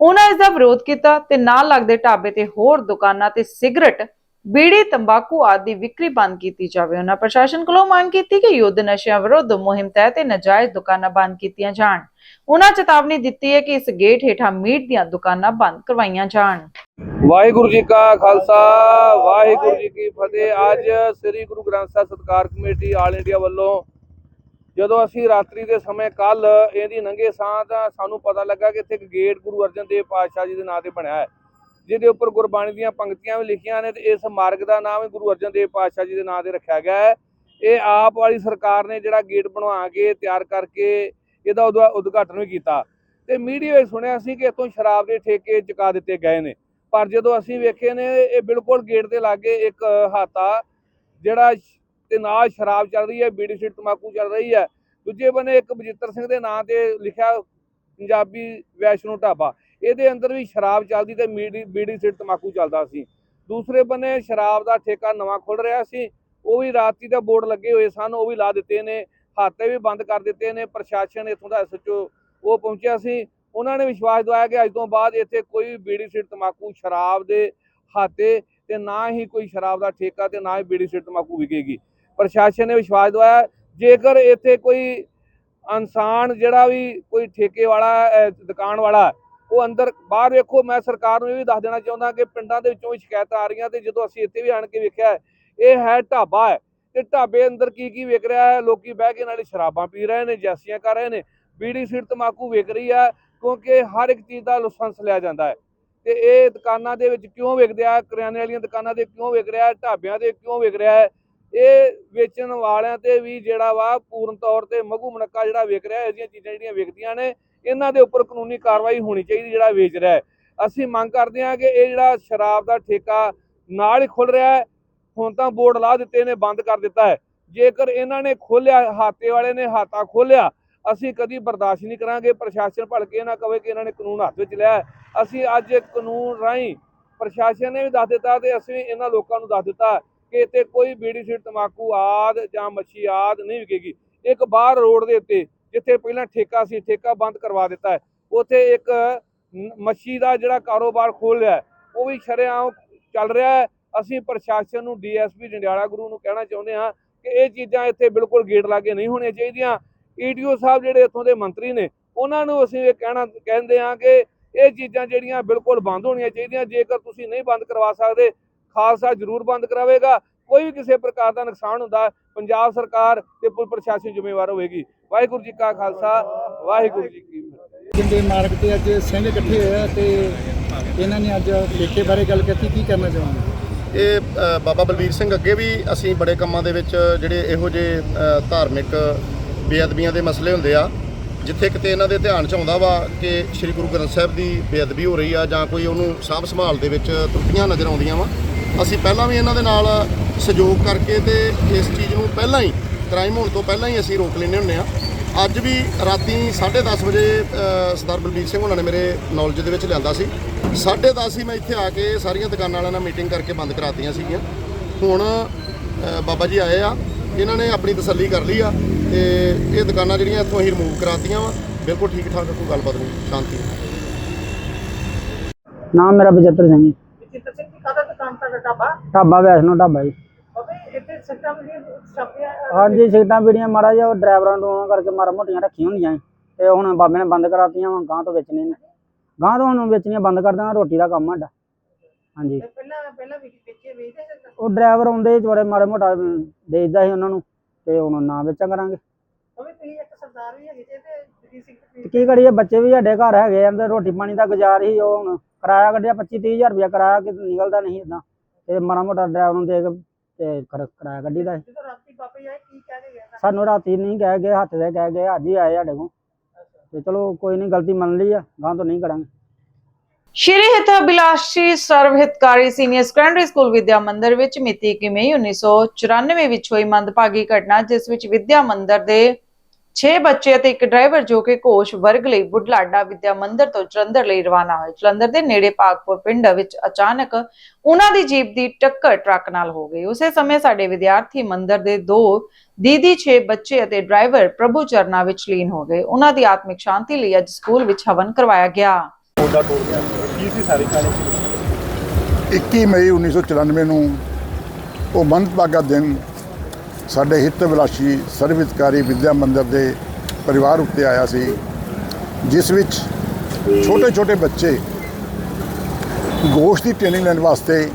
Speaker 1: ਉਹਨਾਂ ਇਸ ਦਾ ਵਿਰੋਧ ਕੀਤਾ ਤੇ ਨਾਲ ਲੱਗਦੇ ਢਾਬੇ ਤੇ ਹੋਰ ਦੁਕਾਨਾਂ ਤੇ ਸਿਗਰਟ, ਬੀੜੀ, ਤੰਬਾਕੂ ਆਦਿ ਦੀ ਵਿਕਰੀ ਬੰਦ ਕੀਤੀ ਜਾਵੇ। ਉਹਨਾਂ ਪ੍ਰਸ਼ਾਸਨ ਕੋਲੋਂ ਮੰਗ ਕੀਤੀ ਕਿ ਯੁੱਧ ਨਸ਼ਿਆਂ ਵਿਰੁੱਧ ਮੁਹਿੰਮ ਤਹਿਤ ਇਹ ਨਾਜਾਇਜ਼ ਦੁਕਾਨਾਂ ਬੰਦ ਕੀਤੀਆਂ ਜਾਣ। ਉਹਨਾਂ ਚੇਤਾਵਨੀ ਦਿੱਤੀ ਹੈ ਕਿ ਇਸ ਗੇਟ ਹੇਠਾਂ ਮੀਟ ਦੀਆਂ ਦੁਕਾਨਾਂ ਬੰਦ ਕਰਵਾਈਆਂ ਜਾਣ।
Speaker 6: ਵਾਹਿਗੁਰੂ ਜੀ ਕਾ ਖਾਲਸਾ, ਵਾਹਿਗੁਰੂ ਜੀ ਕੀ ਫਤਿਹ। ਅੱਜ ਸ੍ਰੀ ਗੁਰੂ ਗ੍ਰੰਥ ਸਾਹਿਬ ਸਤਕਾਰ ਕਮੇਟੀ ਆਲ ਇੰਡੀਆ ਵੱਲੋਂ ਜਦੋਂ ਅਸੀਂ ਰਾਤਰੀ ਦੇ ਸਮੇਂ ਕੱਲ ਇਹਦੀ ਨੰਗੇ ਸਾਹ ਤਾਂ ਸਾਨੂੰ ਪਤਾ ਲੱਗਾ ਕਿ ਇੱਥੇ ਇੱਕ ਗੇਟ ਗੁਰੂ ਅਰਜਨ ਦੇਵ ਪਾਤਸ਼ਾਹ ਜੀ ਦੇ ਨਾਂ ਤੇ ਬਣਿਆ ਹੈ। ਜਿਹਦੇ ਉੱਪਰ ਗੁਰਬਾਣੀ ਦੀਆਂ ਪੰਕਤੀਆਂ ਵੀ ਲਿਖੀਆਂ ਨੇ ਤੇ ਇਸ ਮਾਰਗ ਦਾ ਨਾਮ ਵੀ ਗੁਰੂ ਅਰਜਨ ਦੇਵ ਪਾਤਸ਼ਾਹ ਜੀ ਦੇ ਨਾਂ ਤੇ ਰੱਖਿਆ ਗਿਆ ਹੈ। ਇਹ ਆਪ ਵਾਲੀ ਸਰਕਾਰ ਨੇ ਜਿਹੜਾ ਗੇਟ ਬਣਵਾ ਕੇ ਤਿਆਰ ਕਰਕੇ ਇਹਦਾ ਉਦਘਾ- ਉਦਘਾਟਨ ਵੀ ਕੀਤਾ। ਤੇ ਮੀਡੀਆ ਵਿੱਚ ਸੁਣਿਆ ਸੀ ਕਿ ਇੱਥੋਂ ਸ਼ਰਾਬ ਦੇ ਠੇਕੇ ਚੁਕਾ ਦਿੱਤੇ ਗਏ ਨੇ। ਪਰ ਜਦੋਂ ਅਸੀਂ ਵੇਖੇ ਨੇ, ਇਹ ਬਿਲਕੁਲ ਗੇਟ ਦੇ ਲਾਗੇ ਇੱਕ ਹਾਤਾ, ਜਿਹੜਾ ਸ਼- ਤੇ ਨਾਲ ਸ਼ਰਾਬ ਚੱਲ ਰਹੀ ਹੈ, ਬੀੜੀ ਸਿੱਟ ਤਮਾਕੂ ਚੱਲ ਰਹੀ ਹੈ। ਦੂਜੇ ਬੰਨੇ ਇੱਕ ਬਜਿੱਤਰ ਸਿੰਘ ਦੇ ਨਾਂ ਤੇ ਲਿਖਿਆ ਪੰਜਾਬੀ ਵੈਸ਼ਨੂ ਢਾਬਾ। ਇਹਦੇ ਅੰਦਰ ਵੀ ਸ਼ਰਾਬ ਚੱਲਦੀ ਤੇ ਮੀੜੀ ਬੀੜੀ ਸਿੱਟ ਤਮਾਕੂ ਚੱਲਦਾ ਸੀ। ਦੂਸਰੇ ਬੰਨੇ ਸ਼ਰਾਬ ਦਾ ਠੇਕਾ ਨਵਾਂ ਖੁੱਲ ਰਿਹਾ ਸੀ। ਉਹ ਵੀ ਰਾਤੀ ਦਾ ਬੋਰਡ ਲੱਗੇ ਹੋਏ ਸਨ, ਉਹ ਵੀ ਲਾ ਦਿੱਤੇ ਨੇ। ਹਾਤੇ ਵੀ ਬੰਦ ਕਰ ਦਿੱਤੇ ਨੇ, ਪ੍ਰਸ਼ਾਸਨ ਇੱਥੋਂ ਦਾ ਐਸਐਚਓ ਉਹ ਪਹੁੰਚਿਆ ਸੀ। ਉਹਨਾਂ ਨੇ ਵਿਸ਼ਵਾਸ ਦਵਾਇਆ ਕਿ ਅੱਜ ਤੋਂ ਬਾਅਦ ਇੱਥੇ ਕੋਈ ਵੀ ਬੀੜੀ ਸਿੱਟ ਤਮਾਕੂ ਸ਼ਰਾਬ ਦੇ ਹਾਤੇ ਤੇ ਨਾ ਹੀ ਕੋਈ ਸ਼ਰਾਬ ਦਾ ਠੇਕਾ ਤੇ ਨਾ ਹੀ ਬੀੜੀ ਸਿਰ ਤਮਾਕੂ ਵਿਕੇਗੀ। ਪ੍ਰਸ਼ਾਸਨ ਨੇ ਵਿਸ਼ਵਾਸ ਦਵਾਇਆ, ਜੇਕਰ ਇੱਥੇ ਕੋਈ ਇਨਸਾਨ ਜਿਹੜਾ ਵੀ ਕੋਈ ਠੇਕੇ ਵਾਲਾ ਦੁਕਾਨ ਵਾਲਾ, ਉਹ ਅੰਦਰ ਬਾਹਰ ਵੇਖੋ, ਮੈਂ ਸਰਕਾਰ ਨੂੰ ਇਹ ਵੀ ਦੱਸ ਦੇਣਾ ਚਾਹੁੰਦਾ ਕਿ ਪਿੰਡਾਂ ਦੇ ਵਿੱਚੋਂ ਵੀ ਸ਼ਿਕਾਇਤਾਂ ਆ ਰਹੀਆਂ ਤੇ ਜਦੋਂ ਅਸੀਂ ਇੱਥੇ ਵੀ ਆਣ ਕੇ ਵੇਖਿਆ, ਇਹ ਹੈ ਢਾਬਾ ਹੈ। ਤੇ ਢਾਬੇ ਅੰਦਰ ਕੀ ਕੀ ਵਿਕ ਰਿਹਾ ਹੈ? ਲੋਕੀ ਬਹਿ ਕੇ ਨਾਲੇ ਸ਼ਰਾਬਾਂ ਪੀ ਰਹੇ ਨੇ ਜੈਸੀਆਂ ਕਰ ਰਹੇ ਨੇ, ਬੀੜੀ ਸਿਰ ਤਮਾਕੂ ਵਿਕ ਰਹੀ ਹੈ ਕਿਉਂਕਿ ਹਰ ਇੱਕ ਚੀਜ਼ ਦਾ ਲਾਇਸੈਂਸ ਲਿਆ ਜਾਂਦਾ ਹੈ। ਤੇ ਇਹ ਦੁਕਾਨਾਂ ਦੇ ਵਿੱਚ ਕਿਉਂ ਵਿਕਦੇ ਆ? ਕਰਿਆਨੇ ਵਾਲੀਆਂ ਦੁਕਾਨਾਂ ਤੇ ਕਿਉਂ ਵਿਕ ਰਿਹਾ ਹੈ? ਢਾਬਿਆਂ ਤੇ ਕਿਉਂ ਵਿਕ ਰਿਹਾ ਹੈ? ਇਹ ਵੇਚਣ ਵਾਲਿਆਂ ਤੇ ਵੀ ਜਿਹੜਾ ਵਾ ਪੂਰਨ ਤੌਰ ਤੇ ਮਗੂ ਮਨੱਕਾ ਜਿਹੜਾ ਵਿਕ ਰਿਹਾ ਹੈ ਇਹਦੀਆਂ ਚੀਜ਼ਾਂ ਜਿਹੜੀਆਂ ਵਿਕਦੀਆਂ ਨੇ, ਇਹਨਾਂ ਦੇ ਉੱਪਰ ਕਾਨੂੰਨੀ ਕਾਰਵਾਈ ਹੋਣੀ ਚਾਹੀਦੀ ਜਿਹੜਾ ਵੇਚ ਰਿਹਾ ਹੈ। ਅਸੀਂ ਮੰਗ ਕਰਦੇ ਹਾਂ ਕਿ ਇਹ ਜਿਹੜਾ ਸ਼ਰਾਬ ਦਾ ਠੇਕਾ ਨਾਲ ਹੀ ਖੁੱਲ ਰਿਹਾ ਹੈ ਹੁਣ ਤਾਂ ਬੋਰਡ ਲਾ ਦਿੱਤੇ ਨੇ, ਬੰਦ ਕਰ ਦਿੱਤਾ ਹੈ। ਜੇਕਰ ਇਹਨਾਂ ਨੇ ਖੋਲਿਆ ਹਾਤੇ ਵਾਲੇ ਨੇ ਹਾਤਾ ਖੋਲਿਆ ਅਸੀਂ ਕਦੀ ਬਰਦਾਸ਼ਤ ਨਹੀਂ ਕਰਾਂਗੇ। ਪ੍ਰਸ਼ਾਸਨ ਭਲਕੇ ਨਾ ਕਵੇ ਕਿ ਇਹਨਾਂ ਨੇ ਕਾਨੂੰਨ ਹੱਥ ਵਿੱਚ ਲਿਆ ਅਸੀਂ ਅੱਜ ਕਾਨੂੰਨ ਰਾਹੀਂ ਪ੍ਰਸ਼ਾਸਨ ਨੇ ਵੀ ਦੱਸ ਦਿੱਤਾ ਤੇ ਅਸੀਂ ਇਹਨਾਂ ਲੋਕਾਂ ਨੂੰ ਦੱਸ ਦਿੱਤਾ ਕਿ ਇੱਥੇ ਕੋਈ ਬੀੜੀ ਸਿਰ ਤਮਾਕੂ ਆਦ ਜਾਂ ਮੱਛੀ ਆਦ ਨਹੀਂ ਵਿਕੇਗੀ। ਇੱਕ ਬਾਹਰ ਰੋਡ ਦੇ ਉੱਤੇ, ਜਿੱਥੇ ਪਹਿਲਾਂ ਠੇਕਾ ਸੀ, ਠੇਕਾ ਬੰਦ ਕਰਵਾ ਦਿੱਤਾ ਹੈ। ਉੱਥੇ ਇੱਕ ਨ- ਮੱਛੀ ਦਾ ਜਿਹੜਾ ਕਾਰੋਬਾਰ ਖੋਲ ਰਿਹਾ ਉਹ ਵੀ ਸ਼ਰੇਆਮ ਚੱਲ ਰਿਹਾ ਹੈ। ਅਸੀਂ ਪ੍ਰਸ਼ਾਸਨ ਨੂੰ, ਡੀਐਸਪੀ ਜੰਡਿਆਲਾ ਗੁਰੂ ਨੂੰ ਕਹਿਣਾ ਚਾਹੁੰਦੇ ਹਾਂ ਕਿ ਇਹ ਚੀਜ਼ਾਂ ਇੱਥੇ ਬਿਲਕੁਲ ਗੇਟ ਲਾਗੇ ਨਹੀਂ ਹੋਣੀਆਂ ਚਾਹੀਦੀਆਂ। ਈਡੀਓ ਸਾਹਿਬ ਜਿਹੜੇ ਇੱਥੋਂ ਦੇ ਮੰਤਰੀ ਨੇ, ਉਹਨਾਂ ਨੂੰ ਅਸੀਂ ਇਹ ਕਹਿਣਾ, ਕਹਿੰਦੇ ਹਾਂ ਕਿ ਇਹ ਚੀਜ਼ਾਂ ਜਿਹੜੀਆਂ ਬਿਲਕੁਲ ਬੰਦ ਹੋਣੀਆਂ ਚਾਹੀਦੀਆਂ। ਜੇਕਰ ਤੁਸੀਂ ਨਹੀਂ ਬੰਦ ਕਰਵਾ ਸਕਦੇ, ਖਾਲਸਾ ਜ਼ਰੂਰ ਬੰਦ ਕਰਾਵੇਗਾ। ਕੋਈ ਵੀ ਕਿਸੇ ਪ੍ਰਕਾਰ ਦਾ ਨੁਕਸਾਨ ਹੁੰਦਾ, ਪੰਜਾਬ ਸਰਕਾਰ ਤੇ ਪੁਲਿਸ ਪ੍ਰਸ਼ਾਸਨ ਜ਼ਿੰਮੇਵਾਰ ਹੋਵੇਗੀ। ਵਾਹਿਗੁਰੂ ਜੀ ਕਾ ਖਾਲਸਾ, ਵਾਹਿਗੁਰੂ ਜੀ ਕੀ ਫਤਿਹ।
Speaker 7: ਜਿੰਦੇ ਮਾਰਗ ਤੇ ਅੱਜ ਸਿੰਘ ਇਕੱਠੇ ਹੋਏ ਆ ਤੇ ਇਹਨਾਂ ਨੇ ਅੱਜ ਠੇਕੇ ਬਾਰੇ ਗੱਲ ਕੀਤੀ, ਕੀ ਕਰਨਾ ਚਾਹੁੰਦੇ
Speaker 3: ਇਹ ਬਾਬਾ ਬਲਬੀਰ ਸਿੰਘ ਅੱਗੇ ਵੀ ਅਸੀਂ ਬੜੇ ਕੰਮਾਂ ਦੇ ਵਿੱਚ ਜਿਹੜੇ ਇਹੋ ਜਿਹੇ ਧਾਰਮਿਕ ਬੇਅਦਬੀਆਂ ਦੇ ਮਸਲੇ ਹੁੰਦੇ ਆ, ਜਿੱਥੇ ਕਿਤੇ ਇਹਨਾਂ ਦੇ ਧਿਆਨ 'ਚ ਆਉਂਦਾ ਵਾ ਕਿ ਸ੍ਰੀ ਗੁਰੂ ਗ੍ਰੰਥ ਸਾਹਿਬ ਦੀ ਬੇਅਦਬੀ ਹੋ ਰਹੀ ਆ ਜਾਂ ਕੋਈ ਉਹਨੂੰ ਸਾਂਭ ਸੰਭਾਲ ਦੇ ਵਿੱਚ ਤਰੁੱਟੀਆਂ ਨਜ਼ਰ ਆਉਂਦੀਆਂ ਵਾ, ਅਸੀਂ ਪਹਿਲਾਂ ਵੀ ਇਹਨਾਂ ਦੇ ਨਾਲ ਸਹਿਯੋਗ ਕਰਕੇ ਤੇ ਇਸ ਚੀਜ਼ ਨੂੰ ਪਹਿਲਾਂ ਹੀ ਕ੍ਰਾਈਮ ਹੋਣ ਤੋਂ ਪਹਿਲਾਂ ਹੀ ਅਸੀਂ ਰੋਕ ਲੈਂਦੇ ਹੁੰਦੇ ਆ। ਅੱਜ ਵੀ ਰਾਤੀ 10:30 ਵਜੇ ਸਰਦਾਰ ਬਲਬੀਰ ਸਿੰਘ ਉਹਨਾਂ ਨੇ ਮੇਰੇ ਨੌਲੇਜ ਦੇ ਵਿੱਚ ਲਿਆਂਦਾ ਸੀ। 10:30 ਹੀ ਮੈਂ ਇੱਥੇ ਆ ਕੇ ਸਾਰੀਆਂ ਦੁਕਾਨਾਂ ਵਾਲਿਆਂ ਨਾਲ ਮੀਟਿੰਗ ਕਰਕੇ ਬੰਦ ਕਰਾਤੀਆਂ ਸੀਗੀਆਂ। ਹੁਣ ਬਾਬਾ ਜੀ ਆਏ ਆ ਇਹਨਾਂ ਨੇ ਆਪਣੀ ਤਸੱਲੀ ਕਰ ਲਈ ਆ ਤੇ ਇਹ ਦੁਕਾਨਾਂ ਜਿਹੜੀਆਂ ਇੱਥੋਂ ਅਸੀਂ ਰਿਮੂਵ ਕਰਾਤੀਆਂ ਵਾ ਬਿਲਕੁਲ ਠੀਕ ਠਾਕ ਕੋਈ ਗੱਲਬਾਤ ਨਹੀਂ ਸ਼ਾਂਤੀ।
Speaker 8: ਨਾਮ ਮੇਰਾ ਬਜਿੱਤਰ ਸਿੰਘ ਜੀ।
Speaker 9: ਜਿੱਤ ਸਿੰਘ ਕਾਹਦਾ ਦੁਕਾਨ ਤੁਹਾਡਾ ਢਾਬਾ?
Speaker 8: ਢਾਬਾ ਵੈਸ਼ਨੋ ਢਾਬਾ ਜੀ।
Speaker 9: ਸੱਟਾਂ ਵੀ ਛਾਪਿਆ
Speaker 8: ਹਾਂਜੀ ਸੀਟਾਂ ਬੀੜੀਆਂ ਮਾੜਾ ਜਿਹਾ ਉਹ ਡਰਾਈਵਰਾਂ ਨੂੰ ਉਹਨਾਂ ਕਰਕੇ ਮਾੜਾ ਮੋਟੀਆਂ ਰੱਖੀਆਂ ਹੁੰਦੀਆਂ ਸੀ। ਤੇ ਹੁਣ ਬਾਬੇ ਨੇ ਬੰਦ ਕਰਾਤੀਆਂ ਵਾ ਗਾਂ ਤੋਂ ਵੇਚਣੇ ਨੇ ਗਾਂ ਤੋਂ ਹੁਣ ਵੇਚਣੀਆਂ ਬੰਦ ਕਰ ਦਾਂਗਾ ਰੋਟੀ ਦਾ ਕੰਮ ਸਾਡਾ। ਹਾਂਜੀ।
Speaker 9: ਤੇ ਪਹਿਲਾਂ ਪਹਿਲਾਂ ਵੀ ਵੇਚੇ ਵੇਚਦੇ ਸੀ
Speaker 8: ਉਹ ਡਰਾਈਵਰ ਆਉਂਦੇ ਬੜੇ ਮਾੜੇ ਮੋਟਾ ਦੇਈਦਾ ਸੀ ਉਹਨਾਂ ਨੂੰ ਤੇ ਹੁਣ ਨਾ ਵੇਚਾਂ ਕਰਾਂਗੇ।
Speaker 9: ਤੁਸੀਂ ਇੱਕ ਸਰਦਾਰ ਵੀ ਹੈਗੇ ਜੇ ਤੇ ਜੀ ਸਿੰਘ
Speaker 8: ਤੇ ਕੀ ਕਰੀਏ ਬੱਚੇ ਵੀ ਸਾਡੇ ਘਰ ਹੈਗੇ ਆ ਤੇ ਰੋਟੀ ਪਾਣੀ ਦਾ ਗੁਜ਼ਾਰ ਹੀ ਉਹ ਹੁਣ ਕਿਰਾਇਆ ਕੱਢਿਆ 25 30000 ਰੁਪਇਆ ਕਿਰਾਇਆ ਕਿ ਨਿਕਲਦਾ ਨਹੀਂ ਇਦਾਂ ਤੇ ਮਾੜਾ ਮੋਟਾ ਡਰਾਈਵਰ ਨੂੰ ਦੇ ਕੇ ਤੇ ਕਰ- ਕਿਰਾਇਆ ਗੱਡੀ ਦਾ ਸੀ।
Speaker 9: ਜਦੋਂ ਰਾਤੀ ਬਾਬਾ ਜੀ ਆਏ ਕੀ ਕਹਿ ਕੇ ਗਿਆ
Speaker 8: ਸਾਨੂੰ ਰਾਤੀ ਨਹੀਂ ਕਹਿ ਗਏ ਹੱਥ ਦੇ ਕਹਿ ਗਏ ਅੱਜ ਹੀ ਆਏ ਸਾਡੇ ਕੋਲ। ਤੇ ਚਲੋ ਕੋਈ ਨਹੀਂ ਗਲਤੀ ਮੰਨ ਲਈ ਆ ਗਾਂ ਤੋਂ ਨਹੀਂ ਕਰਾਂਗੇ।
Speaker 1: Shri Hit Abhilashi Sarv Hitkari senior secondary school Vidya Mandir ਵਿੱਚ ਮਿਤੀ 21 ਮਈ 1994 ਵਿੱਚ ਹੋਈ ਮੰਦਭਾਗੀ ਘਟਨਾ ਜਿਸ ਵਿੱਚ ਵਿਦਿਆ ਮੰਦਿਰ ਦੇ 6 ਬੱਚੇ ਅਤੇ ਇੱਕ ਡਰਾਈਵਰ ਜੋ ਕਿ ਘੋਸ਼ ਵਰਗ ਲਈ ਬੁਢਲਾਡਾ ਵਿਦਿਆ ਮੰਦਿਰ ਤੋਂ ਜਲੰਧਰ ਲਈ ਰਵਾਨਾ ਹੋਏ। ਜਲੰਧਰ ਦੇ ਨੇੜੇ ਪਾਕਪੁਰ ਪਿੰਡ ਵਿੱਚ ਅਚਾਨਕ ਉਹਨਾਂ ਦੀ ਜੀਪ ਦੀ ਟੱਕਰ ਟਰੱਕ ਨਾਲ ਹੋ ਗਈ। ਉਸੇ ਸਮੇਂ ਸਾਡੇ ਵਿਦਿਆਰਥੀ ਮੰਦਿਰ ਦੇ ਦੋ ਦੀਦੀ 6 ਬੱਚੇ ਅਤੇ ਡਰਾਈਵਰ ਪ੍ਰਭੂ ਚਰਨਾਂ ਵਿੱਚ ਲੀਨ ਹੋ ਗਏ। ਉਹਨਾਂ ਦੀ ਆਤਮਿਕ ਸ਼ਾਂਤੀ ਲਈ ਅੱਜ ਸਕੂਲ ਵਿੱਚ ਹਵਨ ਕਰਵਾਇਆ ਗਿਆ।
Speaker 10: 21 ਮਈ 1994 ਨੂੰ ਉਹ ਮੰਦਭਾਗਾ ਦਿਨ ਸਾਡੇ ਹਿੱਤ ਵਿਲਾਸੀ ਸਰਵਿਤਕਾਰੀ ਵਿਦਿਆ ਮੰਦਿਰ ਦੇ ਪਰਿਵਾਰ ਉੱਤੇ ਆਇਆ ਸੀ, ਜਿਸ ਵਿੱਚ ਛੋਟੇ ਛੋਟੇ ਬੱਚੇ ਗੋਸ਼ਤ ਦੀ ਟ੍ਰੇਨਿੰਗ ਲੈਣ ਵਾਸਤੇ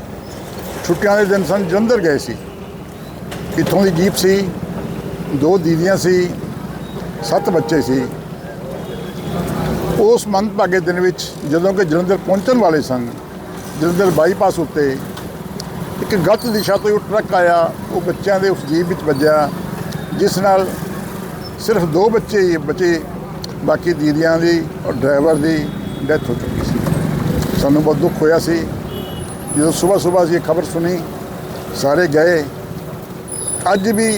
Speaker 10: ਛੁੱਟੀਆਂ ਦੇ ਦਿਨ ਸਨ, ਜਲੰਧਰ ਗਏ ਸੀ। ਇੱਥੋਂ ਦੀ ਜੀਪ ਸੀ, ਦੋ ਦੀਦੀਆਂ ਸੀ, ਸੱਤ ਬੱਚੇ ਸੀ। ਉਸ ਮੰਦਭਾਗੇ ਦਿਨ ਵਿੱਚ ਜਦੋਂ ਕਿ ਜਲੰਧਰ ਪਹੁੰਚਣ ਵਾਲੇ ਸਨ, ਜਲੰਧਰ ਬਾਈਪਾਸ ਉੱਤੇ ਇੱਕ ਗਲਤ ਦਿਸ਼ਾ ਤੋਂ ਉਹ ਟਰੱਕ ਆਇਆ, ਉਹ ਬੱਚਿਆਂ ਦੇ ਉਸ ਜੀਪ ਵਿੱਚ ਵੱਜਿਆ, ਜਿਸ ਨਾਲ ਸਿਰਫ ਦੋ ਬੱਚੇ ਹੀ ਬਚੇ, ਬਾਕੀ ਦੀਦੀਆਂ ਦੀ ਔਰ ਡਰਾਈਵਰ ਦੀ ਡੈਥ ਹੋ ਚੁੱਕੀ ਸੀ। ਸਾਨੂੰ ਬਹੁਤ ਦੁੱਖ ਹੋਇਆ ਸੀ। ਜਦੋਂ ਸਵੇਰ ਸਵੇਰ ਅਸੀਂ ਇਹ ਖਬਰ ਸੁਣੀ, ਸਾਰੇ ਗਏ। ਅੱਜ ਵੀ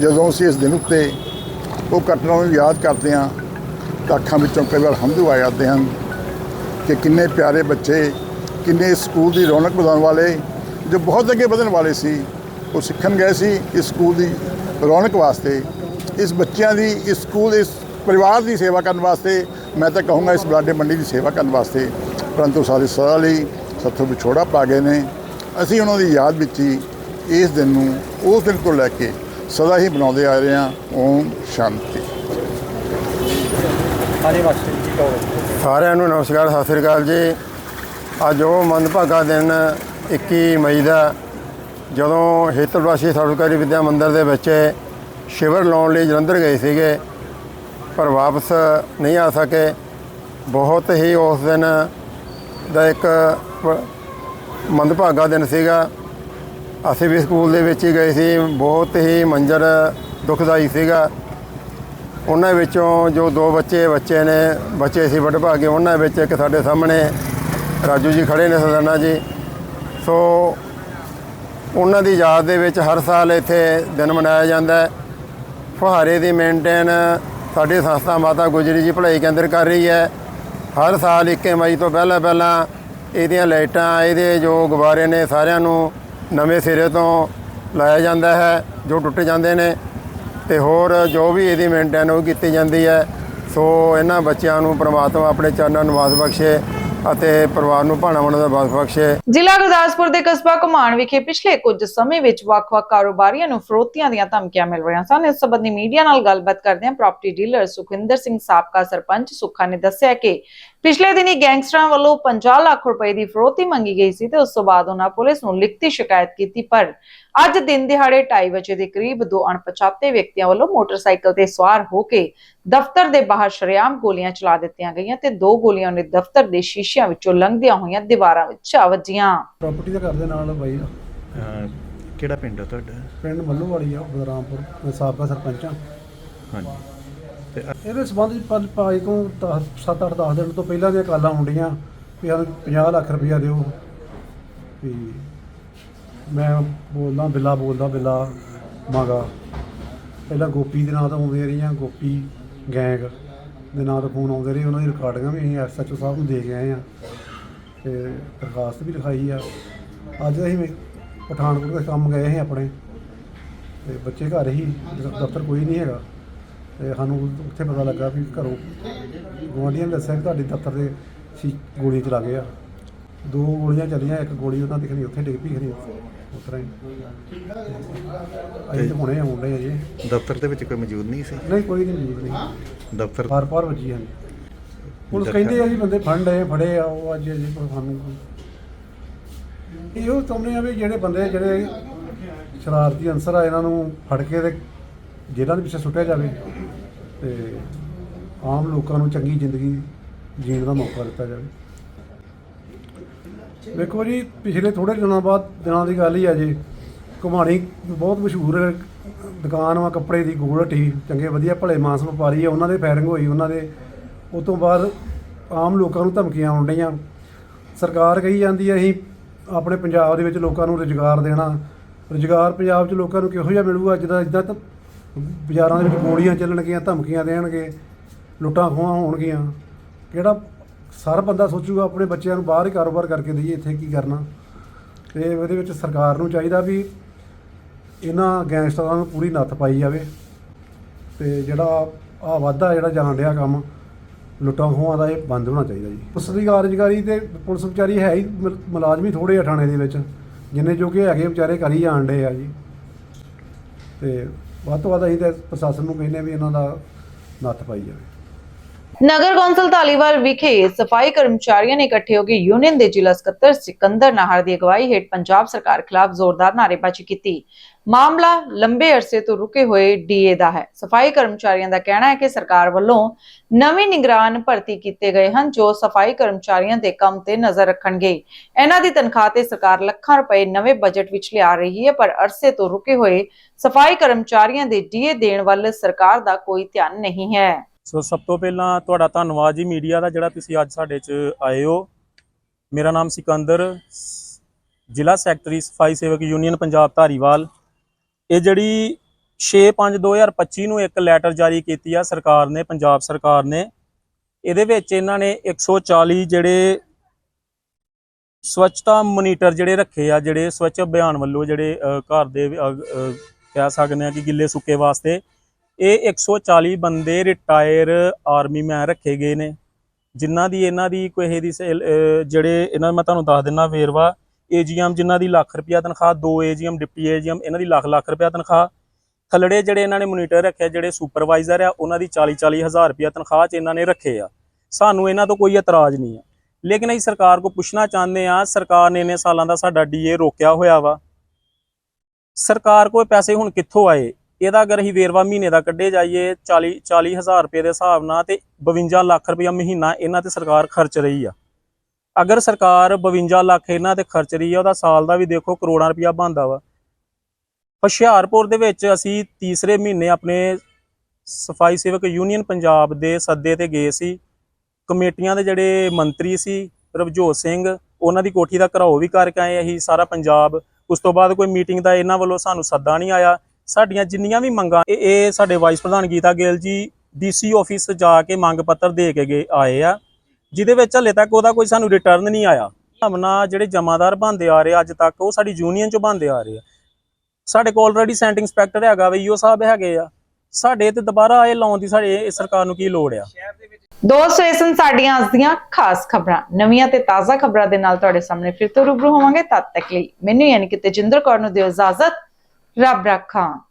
Speaker 10: ਜਦੋਂ ਅਸੀਂ ਇਸ ਦਿਨ ਉੱਤੇ ਉਹ ਘਟਨਾ ਨੂੰ ਯਾਦ ਕਰਦੇ ਹਾਂ, ਤਾਂ ਅੱਖਾਂ ਵਿੱਚੋਂ ਕਈ ਵਾਰ ਹੰਝੂ ਆ ਜਾਂਦੇ ਹਨ ਕਿ ਕਿੰਨੇ ਪਿਆਰੇ ਬੱਚੇ, ਕਿੰਨੇ ਸਕੂਲ ਦੀ ਰੌਣਕ ਵਧਾਉਣ ਵਾਲੇ ਜੋ ਬਹੁਤ ਅੱਗੇ ਵਧਣ ਵਾਲੇ ਸੀ ਉਹ ਸਿੱਖਣ ਗਏ ਸੀ ਇਸ ਸਕੂਲ ਦੀ ਰੌਣਕ ਵਾਸਤੇ। ਇਸ ਬੱਚਿਆਂ ਦੀ ਇਸ ਸਕੂਲ ਇਸ ਪਰਿਵਾਰ ਦੀ ਸੇਵਾ ਕਰਨ ਵਾਸਤੇ ਮੈਂ ਤਾਂ ਕਹੂੰਗਾ ਇਸ ਬਲਾਡੇ ਮੰਡੀ ਦੀ ਸੇਵਾ ਕਰਨ ਵਾਸਤੇ। ਪਰੰਤੂ ਸਾਰੇ ਸਦਾ ਲਈ ਸਾਥੋਂ ਵਿਛੋੜਾ ਪਾ ਗਏ ਨੇ। ਅਸੀਂ ਉਹਨਾਂ ਦੀ ਯਾਦ ਵਿੱਚ ਹੀ ਇਸ ਦਿਨ ਨੂੰ ਉਸ ਦਿਨ ਤੋਂ ਲੈ ਕੇ ਸਦਾ ਹੀ ਬਣਾਉਂਦੇ ਆ ਰਹੇ ਹਾਂ। ਓਮ ਸ਼ਾਂਤੀ।
Speaker 11: ਸਾਰਿਆਂ ਨੂੰ ਨਮਸਕਾਰ ਸਤਿ ਸ੍ਰੀ ਅਕਾਲ ਜੀ। ਅੱਜ ਉਹ ਮੰਦਭਾਗਾ ਦਿਨ 21 ਮਈ ਦਾ ਜਦੋਂ ਹਿੱਤਵਾਸੀ ਸਰਵਕਾਰੀ ਵਿਦਿਆ ਮੰਦਿਰ ਦੇ ਬੱਚੇ ਸ਼ਿਵਰ ਲਾਉਣ ਲਈ ਜਲੰਧਰ ਗਏ ਸੀਗੇ, ਪਰ ਵਾਪਸ ਨਹੀਂ ਆ ਸਕੇ। ਬਹੁਤ ਹੀ ਉਸ ਦਿਨ ਦਾ ਇੱਕ ਮੰਦਭਾਗਾ ਦਿਨ ਸੀਗਾ। ਅਸੀਂ ਵੀ ਸਕੂਲ ਦੇ ਵਿੱਚ ਹੀ ਗਏ ਸੀ। ਬਹੁਤ ਹੀ ਮੰਜ਼ਰ ਦੁਖਦਾਈ ਸੀਗਾ। ਉਹਨਾਂ ਵਿੱਚੋਂ ਜੋ ਦੋ ਬੱਚੇ ਬੱਚੇ ਨੇ, ਬੱਚੇ ਸੀ ਵੱਡ ਭਾਗੇ, ਉਹਨਾਂ ਵਿੱਚ ਇੱਕ ਸਾਡੇ ਸਾਹਮਣੇ ਰਾਜੂ ਜੀ ਖੜੇ ਨੇ, ਸਦਾਨਾ ਜੀ। ਸੋ ਉਹਨਾਂ ਦੀ ਯਾਦ ਦੇ ਵਿੱਚ ਹਰ ਸਾਲ ਇੱਥੇ ਦਿਨ ਮਨਾਇਆ ਜਾਂਦਾ ਹੈ। ਫੁਹਾਰੇ ਦੀ ਮੇਨਟੇਨ ਸਾਡੀ ਸੰਸਥਾ ਮਾਤਾ ਗੁਜਰੀ ਜੀ ਭਲਾਈ ਕੇਂਦਰ ਕਰ ਰਹੀ ਹੈ। ਹਰ ਸਾਲ 21 ਮਈ ਤੋਂ ਪਹਿਲਾਂ ਪਹਿਲਾਂ ਇਹਦੀਆਂ ਲਾਈਟਾਂ, ਇਹਦੇ ਜੋ ਗੁਬਾਰੇ ਨੇ ਸਾਰਿਆਂ ਨੂੰ ਨਵੇਂ ਸਿਰੇ ਤੋਂ ਲਾਇਆ ਜਾਂਦਾ ਹੈ, ਜੋ ਟੁੱਟ ਜਾਂਦੇ ਨੇ। ਤੇ ਹੋਰ ਜੋ ਵੀ ਇਹਦੀ ਮੇਨਟੇਨ ਉਹ ਕੀਤੀ ਜਾਂਦੀ ਹੈ। ਸੋ ਇਹਨਾਂ ਬੱਚਿਆਂ ਨੂੰ ਪ੍ਰਮਾਤਮਾ ਆਪਣੇ ਚਰਨਾਂ ਨੂੰ ਨਿਵਾਸ ਬਖਸ਼ੇ। ਅਤੇ ਪਰਿਵਾਰ ਨੂੰ ਭਾਣਾ ਬਣਨ ਦਾ ਬਾਸ ਬਖਸ਼ੇ
Speaker 1: ਜ਼ਿਲ੍ਹਾ ਗੁਰਦਾਸਪੁਰ ਦੇ ਕਸਬਾ ਘੁਮਾਣ ਵਿਖੇ ਪਿਛਲੇ ਕੁਝ ਸਮੇਂ ਵਿੱਚ ਵੱਖ-ਵੱਖ ਕਾਰੋਬਾਰੀਆਂ ਨੂੰ ਫਰੋਤੀਆਂ ਦੀਆਂ ਧਮਕੀਆਂ ਮਿਲ ਰਹੀਆਂ ਸਨ। ਇਸ ਸਬੰਧੀ ਮੀਡੀਆ ਨਾਲ ਗੱਲਬਾਤ ਕਰਦਿਆਂ ਪ੍ਰਾਪਰਟੀ ਡੀਲਰ ਸੁਖਿੰਦਰ ਸਿੰਘ ਸਾਬਕਾ ਸਰਪੰਚ ਸੁੱਖਾ ਨੇ ਦੱਸਿਆ ਕਿ ਪਿਛਲੇ ਦਿਨੀ ਗੈਂਗਸਟਰਾਂ ਵੱਲੋਂ 50 ਲੱਖ ਰੁਪਏ ਦੀ ਫਰੋਤੀ ਮੰਗੀ ਗਈ ਸੀ ਤੇ ਉਸ ਤੋਂ ਬਾਅਦ ਉਹਨਾਂ ਪੁਲਿਸ ਨੂੰ ਲਿਖਤੀ ਸ਼ਿਕਾਇਤ ਕੀਤੀ ਪਰ ਅੱਜ ਦਿਨ ਦਿਹਾੜੇ 2:30 ਵਜੇ ਦੇ ਕਰੀਬ ਦੋ ਅਣਪਛਾਤੇ ਵਿਅਕਤੀਆਂ ਵੱਲੋਂ ਮੋਟਰਸਾਈਕਲ ਤੇ ਸਵਾਰ ਹੋ ਕੇ ਦਫ਼ਤਰ ਦੇ ਬਾਹਰ ਸ਼ਰੇਆਮ ਗੋਲੀਆਂ ਚਲਾ ਦਿੱਤੀਆਂ ਗਈਆਂ ਤੇ ਦੋ ਗੋਲੀਆਂ ਨੇ ਦਫ਼ਤਰ ਦੇ ਸ਼ੀਸ਼ਿਆਂ ਵਿੱਚੋਂ ਲੰਘਦੀਆਂ ਹੋਈਆਂ ਦੀਵਾਰਾਂ ਵਿੱਚ ਜਾ ਵੱਜੀਆਂ।
Speaker 7: ਪ੍ਰਾਪਰਟੀ ਦਾ ਕਰਦੇ ਨਾਲ ਬਾਈ
Speaker 3: ਕਿਹੜਾ ਪਿੰਡ ਆ ਤੁਹਾਡਾ?
Speaker 7: ਪਿੰਡ ਮੱਲੂ ਵਾਲੀ ਆ ਬਦਰਾਮਪੁਰ ਮੈਂ ਸਾਬਕਾ ਸਰਪੰਚ ਆ।
Speaker 3: ਹਾਂਜੀ।
Speaker 7: ਇਹਦੇ ਸਬੰਧ ਵਿੱਚ ਪੰਜ ਪਾਈ ਤੋਂ 7-8 10 ਦਿਨ ਤੋਂ ਪਹਿਲਾਂ ਦੀਆਂ ਕਾਲਾਂ ਹੁੰਦੀਆਂ ਵੀ ਸਾਨੂੰ 50 ਲੱਖ ਰੁਪਇਆ ਦਿਓ। ਵੀ ਮੈਂ ਬੋਲਦਾ, ਬਿੱਲਾ ਬੋਲਦਾ, ਬਿੱਲਾ ਮੰਗਾ। ਪਹਿਲਾਂ ਗੋਪੀ ਦੇ ਨਾਂ ਤੋਂ ਆਉਂਦੀਆਂ ਰਹੀਆਂ, ਗੋਪੀ ਗੈਂਗ ਦੇ ਨਾਂ ਤੋਂ ਫੋਨ ਆਉਂਦੇ ਰਹੇ, ਉਹਨਾਂ ਦੀ ਰਿਕਾਰਡਿੰਗਾਂ ਵੀ ਅਸੀਂ ਐਸਐਚਓ ਸਾਹਿਬ ਨੂੰ ਦੇ ਕੇ ਆਏ ਆ ਤੇ ਦਰਖਾਸਤ ਵੀ ਲਿਖਾਈ ਆ। ਅੱਜ ਅਸੀਂ ਪਠਾਨਕੋਟ ਦੇ ਕੰਮ ਗਏ ਸੀ ਆਪਣੇ। ਤੇ ਬੱਚੇ ਘਰ ਹੀ, ਦਫ਼ਤਰ ਕੋਈ ਨਹੀਂ ਹੈਗਾ। ਤੇ ਸਾਨੂੰ ਉੱਥੇ ਪਤਾ ਲੱਗਾ ਵੀ ਘਰੋਂ ਗੁਆਂਢੀਆਂ ਨੇ ਦੱਸਿਆ ਕਿ ਤੁਹਾਡੇ ਦਫ਼ਤਰ ਦੇ ਸੀ ਗੋਲੀ ਚਲਾ ਗਏ ਆ। ਦੋ ਗੋਲੀਆਂ ਚੱਲੀਆਂ ਇੱਕ ਗੋਲੀ ਉਹਨਾਂ ਦੀ ਖਣੀ ਉੱਥੇ ਡਿੱਗ ਪਈ ਖਣੀ ਉਸ ਤਰ੍ਹਾਂ ਹੀ। ਅਸੀਂ ਤਾਂ ਹੁਣੇ ਆਉਂਦੇ ਆ ਜੀ।
Speaker 3: ਦਫ਼ਤਰ ਦੇ ਵਿੱਚ ਕੋਈ ਮੌਜੂਦ ਨਹੀਂ ਸੀ?
Speaker 7: ਨਹੀਂ ਕੋਈ ਨਹੀਂ ਮੌਜੂਦ ਨਹੀਂ।
Speaker 3: ਦਫ਼ਤਰ
Speaker 7: ਪਾਰ ਪਾਰ ਵੱਜੀ ਹਨ ਪੁਲਿਸ ਕਹਿੰਦੇ ਆ ਜੀ ਬੰਦੇ ਫੜ ਲਏ ਫੜੇ ਆ ਉਹ ਅੱਜ ਜੀ ਕੋਈ ਸਾਨੂੰ ਇਹੋ ਚਾਹੁੰਦੇ ਆ ਵੀ ਜਿਹੜੇ ਬੰਦੇ ਜਿਹੜੇ ਸ਼ਰਾਰਤੀ ਅਨਸਰ ਆ ਇਹਨਾਂ ਨੂੰ ਫੜ ਕੇ ਤੇ ਜੇਲ੍ਹਾਂ ਦੇ ਪਿੱਛੇ ਸੁੱਟਿਆ ਜਾਵੇ। ਤੇ ਆਮ ਲੋਕਾਂ ਨੂੰ ਚੰਗੀ ਜ਼ਿੰਦਗੀ ਜੀਣ ਦਾ ਮੌਕਾ ਦਿੱਤਾ ਜਾਵੇ। ਵੇਖੋ ਜੀ, ਪਿਛਲੇ ਥੋੜੇ ਦਿਨਾਂ ਬਾਅਦ ਦਿਨਾਂ ਦੀ ਗੱਲ ਹੀ ਆ ਜੀ। ਘੁਮਾਣੀ ਬਹੁਤ ਮਸ਼ਹੂਰ ਦੁਕਾਨ ਵਾ, ਕੱਪੜੇ ਦੀ ਗੋਲ ਹੱਟੀ, ਚੰਗੇ ਵਧੀਆ ਭਲੇ ਮਾਸ ਵਪਾਰੀ ਆ, ਉਹਨਾਂ ਦੇ ਫਾਇਰਿੰਗ ਹੋਈ, ਉਹਨਾਂ ਦੇ। ਉਸ ਤੋਂ ਬਾਅਦ ਆਮ ਲੋਕਾਂ ਨੂੰ ਧਮਕੀਆਂ ਆਉਣ ਡਈਆਂ। ਸਰਕਾਰ ਕਹੀ ਜਾਂਦੀ ਹੈ ਅਸੀਂ ਆਪਣੇ ਪੰਜਾਬ ਦੇ ਵਿੱਚ ਲੋਕਾਂ ਨੂੰ ਰੁਜ਼ਗਾਰ ਦੇਣਾ। ਰੁਜ਼ਗਾਰ ਪੰਜਾਬ 'ਚ ਲੋਕਾਂ ਨੂੰ ਕਿਹੋ ਜਿਹਾ ਮਿਲੂਗਾ, ਜਿੱਦਾਂ ਇਦਾਂ ਤਾਂ ਬਾਜ਼ਾਰਾਂ ਦੇ ਵਿੱਚ ਗੋਲੀਆਂ ਚੱਲਣਗੀਆਂ, ਧਮਕੀਆਂ ਦੇਣਗੇ, ਲੁੱਟਾਂ ਖੋਹਾਂ ਹੋਣਗੀਆਂ। ਕਿਹੜਾ ਸਾਰਾ ਬੰਦਾ ਸੋਚੂਗਾ ਆਪਣੇ ਬੱਚਿਆਂ ਨੂੰ ਬਾਹਰ ਹੀ ਕਾਰੋਬਾਰ ਕਰਕੇ ਦਈਏ, ਇੱਥੇ ਕੀ ਕਰਨਾ? ਤੇ ਉਹਦੇ ਵਿੱਚ ਸਰਕਾਰ ਨੂੰ ਚਾਹੀਦਾ ਵੀ ਇਹਨਾਂ ਗੈਂਗਸਟਰਾਂ ਨੂੰ ਪੂਰੀ ਨੱਥ ਪਾਈ ਜਾਵੇ। ਤੇ ਜਿਹੜਾ ਆ ਵਾਧਾ ਜਿਹੜਾ ਜਾਣ ਡਿਆ ਕੰਮ, ਲੁੱਟਾਂ ਖੋਹਾਂ ਦਾ ਇਹ ਬੰਦ ਹੋਣਾ ਚਾਹੀਦਾ ਜੀ। ਪੁਲਿਸ ਦੀ ਕਾਰਜਕਾਰੀ ਤੇ ਪੁਲਿਸ ਵਿਚਾਰੀ ਹੈ ਹੀ ਮੁਲ- ਮੁਲਾਜ਼ਮ ਹੀ ਥੋੜੇ ਆ ਥਾਣੇ ਦੇ ਵਿੱਚ, ਜਿੰਨੇ ਜੋ ਕਿ ਹੈਗੇ ਵਿਚਾਰੇ ਕਰੀ ਜਾਣ ਡੇ ਆ ਜੀ। ਤੇ ਵੱਧ ਤੋਂ ਵੱਧ ਅਸੀਂ ਤਾਂ ਪ੍ਰਸ਼ਾਸਨ ਨੂੰ ਕਹਿੰਦੇ ਵੀ ਇਹਨਾਂ ਦਾ ਨੱਥ ਪਾਈ ਜਾਵੇ।
Speaker 1: ਨਗਰ ਕੌਂਸਲ ਧਾਲੀਵਾਲ ਵਿਖੇ ਸਫ਼ਾਈ ਕਰਮਚਾਰੀਆਂ ਨੇ ਇਕੱਠੇ ਹੋ ਕੇ ਯੂਨੀਅਨ ਦੇ ਜ਼ਿਲ੍ਹਾ ਸਕੱਤਰ ਸਿਕੰਦਰ ਨਾਹਰ ਦੀ ਅਗਵਾਈ ਹੇਠ ਪੰਜਾਬ ਸਰਕਾਰ ਖਿਲਾਫ ਜ਼ੋਰਦਾਰ ਨਾਅਰੇਬਾਜ਼ੀ ਕੀਤੀ। ਮਾਮਲਾ ਲੰਬੇ ਅਰਸੇ ਤੋਂ ਰੁਕੇ ਹੋਏ ਡੀਏ ਦਾ ਹੈ। ਸਫ਼ਾਈ ਕਰਮਚਾਰੀਆਂ ਦਾ ਕਹਿਣਾ ਹੈ ਕਿ ਸਰਕਾਰ ਵੱਲੋਂ ਨਵੇਂ ਨਿਗਰਾਨ ਭਰਤੀ ਕੀਤੇ ਗਏ ਹਨ, ਜੋ ਸਫ਼ਾਈ ਕਰਮਚਾਰੀਆਂ ਦੇ ਕੰਮ ਤੇ ਨਜ਼ਰ ਰੱਖਣਗੇ। ਇਹਨਾਂ ਦੀ ਤਨਖਾਹ ਤੇ ਸਰਕਾਰ ਲੱਖਾਂ ਰੁਪਏ ਨਵੇਂ ਬਜਟ ਵਿੱਚ ਲਿਆ ਰਹੀ ਹੈ, ਪਰ ਅਰਸੇ ਤੋਂ ਰੁਕੇ ਹੋਏ ਸਫ਼ਾਈ ਕਰਮਚਾਰੀਆਂ ਦੇ ਡੀਏ ਦੇਣ ਵੱਲ ਸਰਕਾਰ ਦਾ ਕੋਈ ਧਿਆਨ ਨਹੀਂ ਹੈ।
Speaker 12: ਸੋ ਸਭ ਤੋਂ ਪਹਿਲਾਂ ਤੁਹਾਡਾ ਧੰਨਵਾਦ ਜੀ ਮੀਡੀਆ ਦਾ ਜਿਹੜਾ ਤੁਸੀਂ ਅੱਜ ਸਾਡੇ 'ਚ ਆਏ ਹੋ। ਮੇਰਾ ਨਾਮ ਸਿਕੰਦਰ ਸ- ਜ਼ਿਲ੍ਹਾ ਸੈਕਟਰੀ ਸਫ਼ਾਈ ਸੇਵਕ ਯੂਨੀਅਨ ਪੰਜਾਬ ਧਾਰੀਵਾਲ। ਇਹ ਜਿਹੜੀ 6/5/2025 ਨੂੰ ਇੱਕ ਲੈਟਰ ਜਾਰੀ ਕੀਤੀ ਆ ਸਰਕਾਰ ਨੇ, ਪੰਜਾਬ ਸਰਕਾਰ ਨੇ। ਇਹਦੇ ਵਿੱਚ ਇਹਨਾਂ ਨੇ 140 ਜਿਹੜੇ ਸਵੱਛਤਾ ਮੋਨੀਟਰ ਜਿਹੜੇ ਰੱਖੇ ਆ, ਜਿਹੜੇ ਸਵੱਛ ਅਭਿਆਨ ਵੱਲੋਂ ਜਿਹੜੇ ਘਰ ਦੇ ਕਹਿ ਸਕਦੇ ਆ ਕਿ ਗਿੱਲੇ ਸੁੱਕੇ ਵਾਸਤੇ ਇਹ 140 ਬੰਦੇ ਰਿਟਾਇਰ ਆਰਮੀ ਮੈਨ ਰੱਖੇ ਗਏ ਨੇ, ਜਿਨ੍ਹਾਂ ਦੀ ਇਹਨਾਂ ਦੀ ਕੋਈ ਇਹਦੀ ਸੇਲ- ਜਿਹੜੇ ਇਹਨਾਂ ਮੈਂ ਤੁਹਾਨੂੰ ਦੱਸ ਦਿੰਨਾ ਵੇਰਵਾ ਏਜੀਐਮ ਜਿਨ੍ਹਾਂ ਦੀ ਲੱਖ ਰੁਪਿਆ ਤਨਖਾਹ, ਦੋ ਏਜੀਐਮ ਡਿਪਟੀ ਏਜੀਐਮ ਇਹਨਾਂ ਦੀ ਲੱਖ ਲੱਖ ਰੁਪਿਆ ਤਨਖਾਹ, ਥੱਲੜੇ ਜਿਹੜੇ ਇਹਨਾਂ ਨੇ ਮੋਨੀਟਰ ਰੱਖਿਆ, ਜਿਹੜੇ ਸੁਪਰਵਾਈਜ਼ਰ ਆ, ਉਹਨਾਂ ਦੀ 40 40 ਹਜ਼ਾਰ ਰੁਪਿਆ ਤਨਖਾਹ 'ਚ ਇਹਨਾਂ ਨੇ ਰੱਖੇ ਆ। ਸਾਨੂੰ ਇਹਨਾਂ ਤੋਂ ਕੋਈ ਇਤਰਾਜ਼ ਨਹੀਂ ਆ। ਲੇਕਿਨ ਅਸੀਂ ਸਰਕਾਰ ਕੋ ਪੁੱਛਣਾ ਚਾਹੁੰਦੇ ਆ ਸਰਕਾਰ ਨੇ ਇੰਨੇ ਸਾਲਾਂ ਦਾ ਸਾਡਾ ਡੀਏ ਰੋਕਿਆ ਹੋਇਆ ਵਾ। ਸਰਕਾਰ ਕੋਲ ਪੈਸੇ ਹੁਣ ਕਿੱਥੋਂ ਆਏ? ਇਹਦਾ ਅਗਰ ਅਸੀਂ ਵੇਰਵਾ ਮਹੀਨੇ ਦਾ ਕੱਢੇ ਜਾਈਏ 40 40 ਹਜ਼ਾਰ ਰੁਪਏ ਦੇ ਹਿਸਾਬ ਨਾਲ ਤੇ 52 ਲੱਖ ਰੁਪਇਆ ਮਹੀਨਾ ਇਹਨਾਂ ਤੇ ਸਰਕਾਰ ਖਰਚ ਰਹੀ ਆ। ਅਗਰ ਸਰਕਾਰ 52 ਲੱਖ ਇਹਨਾਂ ਤੇ ਖਰਚ ਰਹੀ ਆ, ਉਹਦਾ ਸਾਲ ਦਾ ਵੀ ਦੇਖੋ ਕਰੋੜਾਂ ਰੁਪਇਆ ਬਣਦਾ ਵਾ। ਹੁਸ਼ਿਆਰਪੁਰ ਦੇ ਵਿੱਚ ਅਸੀਂ ਤੀਸਰੇ ਮਹੀਨੇ ਆਪਣੇ ਸਫ਼ਾਈ ਸੇਵਕ ਯੂਨੀਅਨ ਪੰਜਾਬ ਦੇ ਸੱਦੇ ਤੇ ਗਏ ਸੀ। ਕਮੇਟੀਆਂ ਦੇ ਜਿਹੜੇ ਮੰਤਰੀ ਸੀ, ਰਵਜੋਤ ਸਿੰਘ, ਉਹਨਾਂ ਦੀ ਕੋਠੀ ਦਾ ਘਰਾਓ ਵੀ ਕਰਕੇ ਆਏ ਅਸੀਂ ਸਾਰਾ ਪੰਜਾਬ। ਉਸ ਤੋਂ ਬਾਅਦ ਕੋਈ ਮੀਟਿੰਗ ਦਾ ਇਹਨਾਂ ਵੱਲੋਂ ਸਾਨੂੰ ਸੱਦਾ ਨਹੀਂ ਆਇਆ। ਸਾਡੀਆਂ ਜਿੰਨੀਆਂ ਵੀ ਮੰਗਾਂ, ਇਹ ਸਾਡੇ ਵਾਈਸ ਪ੍ਰਧਾਨ ਗੀਤਾ ਗਿੱਲ ਜੀ ਡੀਸੀ ਆਫਿਸ ਜਾ ਕੇ ਮੰਗ ਪੱਤਰ ਦੇ ਕੇ ਗਏ ਆਏ ਆ, ਜਿਹਦੇ ਵਿੱਚ ਹਲੇ ਤੱਕ ਉਹਦਾ ਕੋਈ ਸਾਨੂੰ ਰਿਟਰਨ ਨਹੀਂ ਆਇਆ। ਭਾਵਨਾ ਜਿਹੜੇ ਜਮਾਦਾਰ ਬੰਦੇ ਆ ਰਹੇ ਅੱਜ ਤੱਕ ਉਹ ਸਾਡੀ ਯੂਨੀਅਨ ਚੋਂ ਬੰਦੇ ਆ ਰਹੇ ਆ। ਸਾਡੇ ਕੋਲ ਆਲਰੇਡੀ ਸੈਂਟ ਇੰਸਪੈਕਟਰ ਹੈਗਾ ਵੇ, ਈਓ ਸਾਹਿਬ ਹੈਗੇ ਆ। ਸਾਡੇ ਤੇ ਦੁਬਾਰਾ ਇਹ ਲਾਉਣ ਦੀ ਸਾਡੇ ਸਰਕਾਰ ਨੂੰ ਕੀ ਲੋੜ ਆ?
Speaker 1: ਦੋਸਤੋ, ਇਹ ਸਨ ਸਾਡੀਆਂ ਅੱਜ ਦੀਆਂ ਖਾਸ ਖਬਰਾਂ। ਨਵੀਆਂ ਤੇ ਤਾਜ਼ਾ ਖਬਰਾਂ ਦੇ ਨਾਲ ਤੁਹਾਡੇ ਸਾਹਮਣੇ ਫਿਰ ਤੋਂ ਰੂਬਰੂ ਹੋਵਾਂਗੇ। ਤਦ ਤੱਕ ਲਈ ਮੈਨੂੰ ਯਾਨੀ ਕਿ ਤੇਜਿੰਦਰ ਕੌਰ ਨੂੰ ਦਿਓ ਇਜਾਜ਼ਤ। ਰੱਬ ਰੱਖਾਂ।